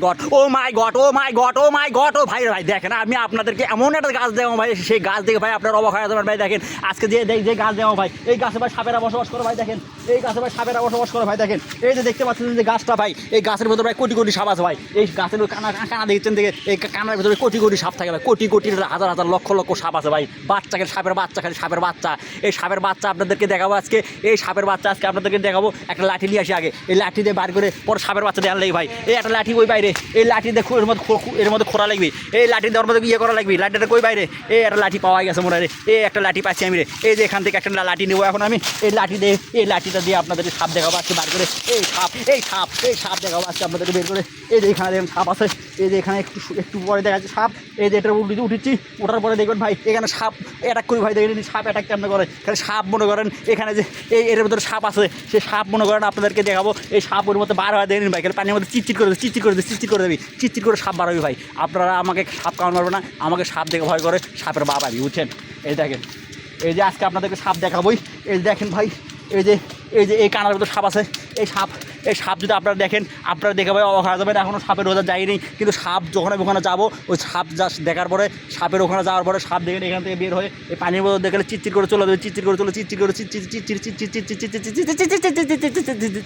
God oh my god oh my god oh my god ও ভাই ভাই, দেখেন, আমি আপনাদেরকে এমন একটা গাছ দেবো ভাই, সেই গাছ দেখে ভাই আপনার অবাক হয়ে যাবেন, ভাই, দেখেন, আজকে যে যে- যে গাছ দেবো ভাই, এই গাছে ভাই সাপেরা বসবাস করে, ভাই, দেখেন, এই গাছে ভাই সাপেরা বসবাস করে, ভাই, দেখেন, এই যে দেখতে পাচ্ছেন যে গাছটা ভাই, এই গাছের ভিতরে ভাই কোটি কোটি সাপ আছে ভাই, এই গাছের কানা কানা দেখছেন দেখে, এই কানার ভিতরে কোটি কোটি সাপ থাকে ভাই, কোটি কোটি হাজার হাজার লক্ষ লক্ষ সাপ আছে ভাই বাচ্চাকে সাপের বাচ্চা, খালি সাপের বাচ্চা, এই সাপের বাচ্চা আপনাদেরকে দেখাবো আজকে, এই সাপের বাচ্চা আজকে আপনাদেরকে দেখাবো, একটা লাঠি নিয়ে আসি আগে, এই লাঠি দিয়ে বার করে পরে সাপের বাচ্চা দেওয়ার লাগবে ভাই, এই একটা লাঠি ওই বাইরে? এই লাঠি দিয়ে খু- এর মধ্যে এর মধ্যে খোরা লাগবে। এই লাঠি দেওয়ার মধ্যে ইয়ে করা লাগবে। লাঠিটা কই বাইরে? এই একটা লাঠি পাওয়া গেছে মনে রে। এই একটা লাঠি পাচ্ছি আমি রে। এই যে এখান থেকে একটা লাঠি নেব এখন আমি। এই লাঠি দিয়ে এই লাঠিটা দিয়ে আপনাদেরকে সাপ দেখাবো আজকে, বার করে। এই সাপ এই সাপ এই সাপ দেখাবো আজকে আপনাদেরকে বের করে। এই যে এখানে দেখুন সাপ আছে। এই যে এখানে একটু একটু পরে দেখা যাচ্ছে সাপ। এই যে এটা উঠে উঠেছি ওঠার পরে দেখবেন ভাই, এখানে সাপ অ্যাটাক করি ভাই। দেখেন সাপ অ্যাটাক কেমন করে? খালি সাপ মনে করেন, এখানে যে এই এর ভিতরে সাপ আছে। সেই সাপ মনে করেন আপনাদেরকে দেখাবো। এই সাপ ওর মধ্যে বার হয় দেখেন ভাই পানির মধ্যে চিচির করে চিচির করে দেবে চিচির করে দেবি চিচির করে সাপ বাড়াবি ভাই। আপনারা আমাকে সাপ কামড় মারবে না, আমাকে সাপ দেখে ভয় করে, সাপের বাপ আমি, বুঝছেন? এই দেখেন, এই যে আজকে আপনাদেরকে সাপ দেখাবোই, এই দেখেন ভাই, এই যে এই যে, এই কানার ভিতরে সাপ আছে, এই সাপ এই সাপ যদি আপনারা দেখেন আপনারা দেখে ভাই অবাক হয়ে যাবেন এখনও সাপের রোজা যায়নি কিন্তু সাপ যখন আমি ওখানে যাব ওই সাপ জাস্ট দেখার পরে সাপের ওখানে যাওয়ার পরে সাপ দেখে এখান থেকে বের হয়ে এই পানির মধ্যে দেখলে চিচির করে চলে যাবে চিচির করে চলে চিচির করে চিচির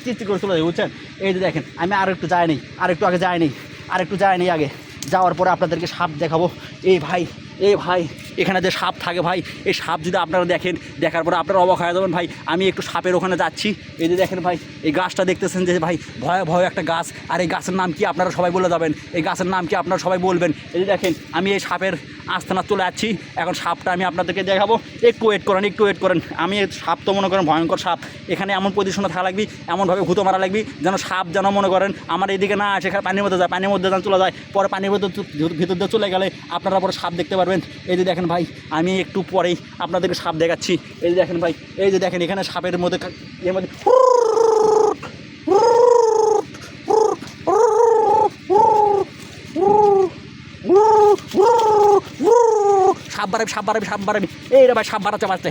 চিচির করে চলে যাবে বুঝছেন এই যে দেখেন আমি আর একটু যাইনি আর একটু আগে যাইনি আর একটু যাইনি আগে যাওয়ার পরে আপনাদেরকে সাপ দেখাবো এই ভাই এই ভাই, এখানে যে সাপ থাকে ভাই, এই সাপ যদি আপনারা দেখেন, দেখার পরে আপনারা অবাক হয়ে যাবেন ভাই, আমি একটু সাপের ওখানে যাচ্ছি। এই যে দেখেন ভাই, এই গাছটা দেখতেছেন যে ভাই ভয় ভয় একটা গাছ। আর এই গাছের নাম কি আপনারা সবাই বলে যাবেন? এই গাছের নাম কি আপনারা সবাই বলবেন? এই যে দেখেন, আমি এই সাপের আস্তানা চলে যাচ্ছি। এখন সাপটা আমি আপনাদেরকে দেখাবো। একটু ওয়েট করেন, একটু ওয়েট করেন। আমি সাপ তো মনে করেন ভয়ঙ্কর সাপ। এখানে এমন পজিশনে থাকা লাগবি, এমনভাবে ভূতো মারা লাগবি, যেন সাপ যেন মনে করেন আমার এদিকে না আসে, এখানে পানির মধ্যে যায়, পানির মধ্যে যেন চলে যায়। পরে পানির মধ্যে ভিতর দিয়ে চলে গেলে আপনারা পরে সাপ দেখতে পারবেন। এই যে দেখেন ভাই, আমি একটু পরেই আপনাদেরকে সাপ দেখাচ্ছি। এই যে দেখেন ভাই, এই যে দেখেন, এখানে সাপের মধ্যে এর মধ্যে সাপ বাড়াবি সাপ বাড়াবি সাপ বাড়াবি এই রে ভাই সাপ বাড়াতে বাড়ছে